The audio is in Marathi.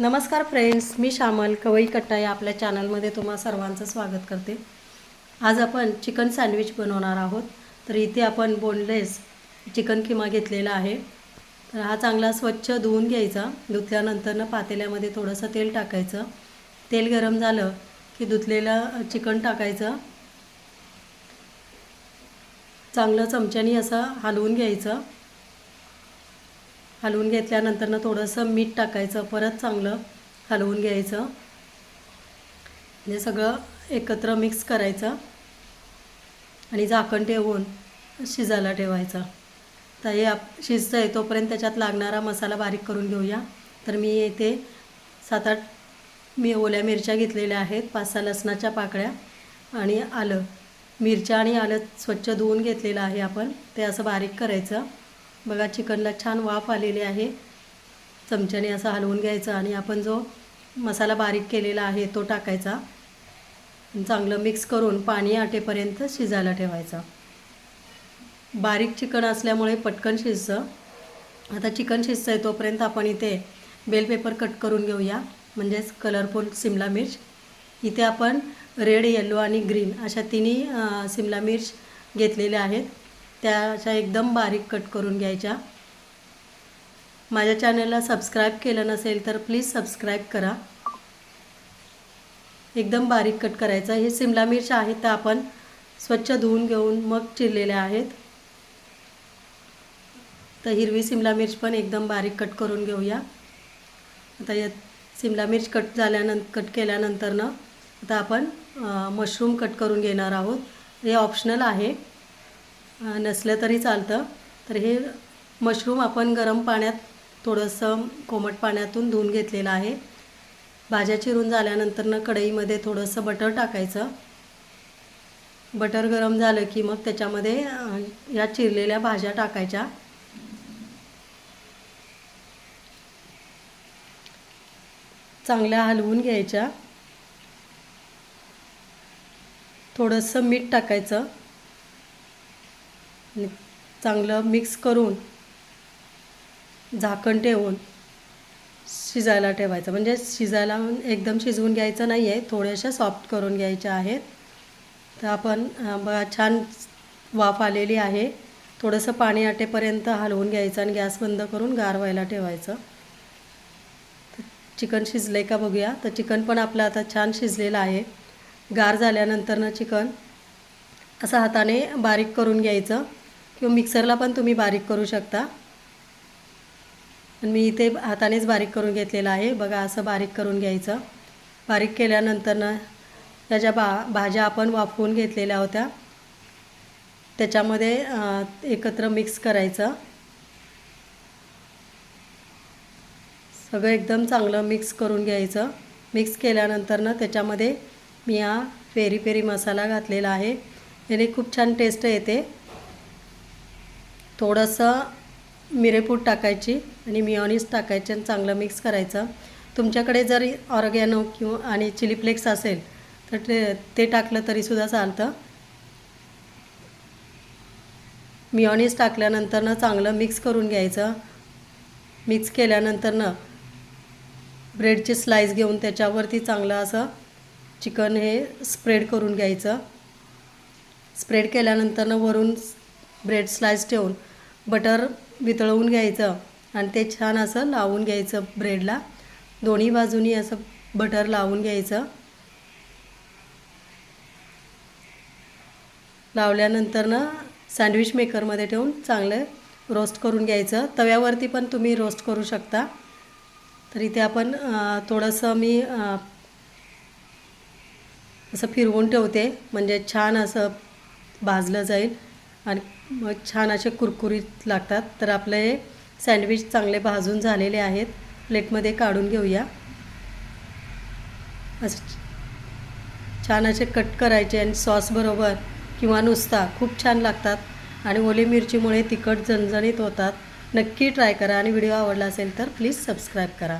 नमस्कार फ्रेंड्स मी श्यामल कवई कट्टा या आपल्या चॅनलमध्ये तुम्हा सर्वांचं स्वागत करते. आज आपण चिकन सँडविच बनवणार आहोत. तर इथे आपण बोनलेस चिकन किमा घेतलेला आहे. तर हा चांगला स्वच्छ धुवून घ्यायचा. धुतल्यानंतरनं पातेल्यामध्ये थोडंसं तेल टाकायचं. तेल गरम झालं की धुतलेलं चिकन टाकायचं. चांगलं चमच्यानी असं हलवून घ्यायचं. हलवून घेतल्यानंतरनं थोडंसं मीठ टाकायचं परत चांगलं हलवून घ्यायचं. म्हणजे सगळं एकत्र मिक्स करायचं आणि झाकण ठेवून शिजायला ठेवायचं. तर हे आप शिजतं आहे तोपर्यंत त्याच्यात लागणारा मसाला बारीक करून घेऊया. तर मी येथे सात आठ मी ओल्या मिरच्या घेतलेल्या आहेत पाच सहा लसणाच्या पाकळ्या आणि आलं. मिरच्या आणि आलं स्वच्छ धुवून घेतलेलं आहे आपण ते असं बारीक करायचं. बघा चिकनला छान वाफ आलेली आहे. चमच्याने असं हलवून घ्यायचं आणि आपण जो मसाला बारीक केलेला आहे तो टाकायचा. चांगलं मिक्स करून पाणी आटेपर्यंत शिजायला ठेवायचा. बारीक चिकन असल्यामुळे पटकन शिजतं. आता चिकन शिजतं आहे तोपर्यंत आपण इथे बेल पेपर कट करून घेऊया म्हणजेच कलरफुल सिमला मिर्च. इथे आपण रेड येल्लो आणि ग्रीन अशा तिन्ही सिमला मिर्च घेतलेल्या आहेत. त्या अशा एकदम बारीक कट करून घ्यायच्या. माझ्या चॅनलला सबस्क्राईब केलं नसेल तर प्लीज सबस्क्राईब करा. एकदम बारीक कट करायचं. हे सिमला मिरच्या आहेत त्या आपण स्वच्छ धुवून घेऊन मग चिरलेल्या आहेत. तर हिरवी सिमला मिर्च पण एकदम बारीक कट करून घेऊया. आता या सिमला मिर्च कट झाल्यानंतर कट केल्यानंतरनं आता आपण मशरूम कट करून घेणार आहोत. हे ऑप्शनल आहे. नसलं तरी चालतं. तर हे मशरूम आपण गरम पाण्यात थोडंसं कोमट पाण्यातून धुवून घेतलेलं आहे. भाज्या चिरून झाल्यानंतरनं कढईमध्ये थोडंसं बटर टाकायचं. बटर गरम झालं की मग त्याच्यामध्ये या चिरलेल्या भाज्या टाकायच्या. चांगल्या हलवून घ्यायच्या. थोडंसं मीठ टाकायचं. चांगलं मिक्स करून झाकण ठेवून शिजायला ठेवायचं. म्हणजे शिजायला एकदम शिजवून घ्यायचं नाही आहे थोड्याशा सॉफ्ट करून घ्यायच्या आहेत. तर आपण बघा छान वाफ आलेली आहे. थोडंसं पाणी आटेपर्यंत हलवून घ्यायचं आणि गॅस बंद करून गार व्हायला ठेवायचं. तर चिकन शिजलं का बघूया. तर चिकन पण आपलं आता छान शिजलेलं आहे. गार झाल्यानंतरनं चिकन असं हाताने बारीक करून घ्यायचं. किंवा मिक्सरला पण तुम्ही बारीक करू शकता. आणि मी इथे हातानेच बारीक करून घेतलेलं आहे. बघा असं बारीक करून घ्यायचं. बारीक केल्यानंतरनं त्या ज्या बा भाज्या आपण वाफवून घेतलेल्या होत्या त्याच्यामध्ये एकत्र मिक्स करायचं. सगळं एकदम चांगलं मिक्स करून घ्यायचं. मिक्स केल्यानंतरनं त्याच्यामध्ये मी हा फेरी फेरी मसाला घातलेला आहे. याने खूप छान टेस्ट येते. थोडंसं मिरेपूड टाकायची आणि मिओनिस टाकायची आणि चांगलं मिक्स करायचं. तुमच्याकडे जर ऑरगॅनो किंवा आणि चिली फ्लेक्स असेल तर ते ते टाकलं तरीसुद्धा चालतं. मिओनिस टाकल्यानंतरनं चांगलं मिक्स करून घ्यायचं. मिक्स केल्यानंतरनं ब्रेडचे स्लाईस घेऊन त्याच्यावरती चांगलं असं चिकन हे स्प्रेड करून घ्यायचं. स्प्रेड केल्यानंतरनं वरून ब्रेड स्लाईस ठेवून बटर वितळवून घ्यायचं आणि ते छान असं लावून घ्यायचं ब्रेडला दोन्ही बाजूनी असं बटर लावून घ्यायचं. लावल्यानंतर ना सँडविच मेकरमध्ये ठेवून चांगलं रोस्ट करून घ्यायचं. तव्यावरती पण तुम्ही रोस्ट करू शकता. तर इथे आपण थोडंसं मी असं फिरवून ठेवते. म्हणजे छान असं भाजलं जाईल. आणि मग छान असे कुरकुरीत लागतात. तर आपले हे सँडविच चांगले भाजून झालेले आहेत. प्लेटमध्ये काढून घेऊया. असं छान असे कट करायचे आणि सॉसबरोबर किंवा नुसता खूप छान लागतात. आणि ओली मिरचीमुळे तिखट झणझणीत होतात. नक्की ट्राय करा आणि व्हिडिओ आवडला असेल तर प्लीज सबस्क्राईब करा.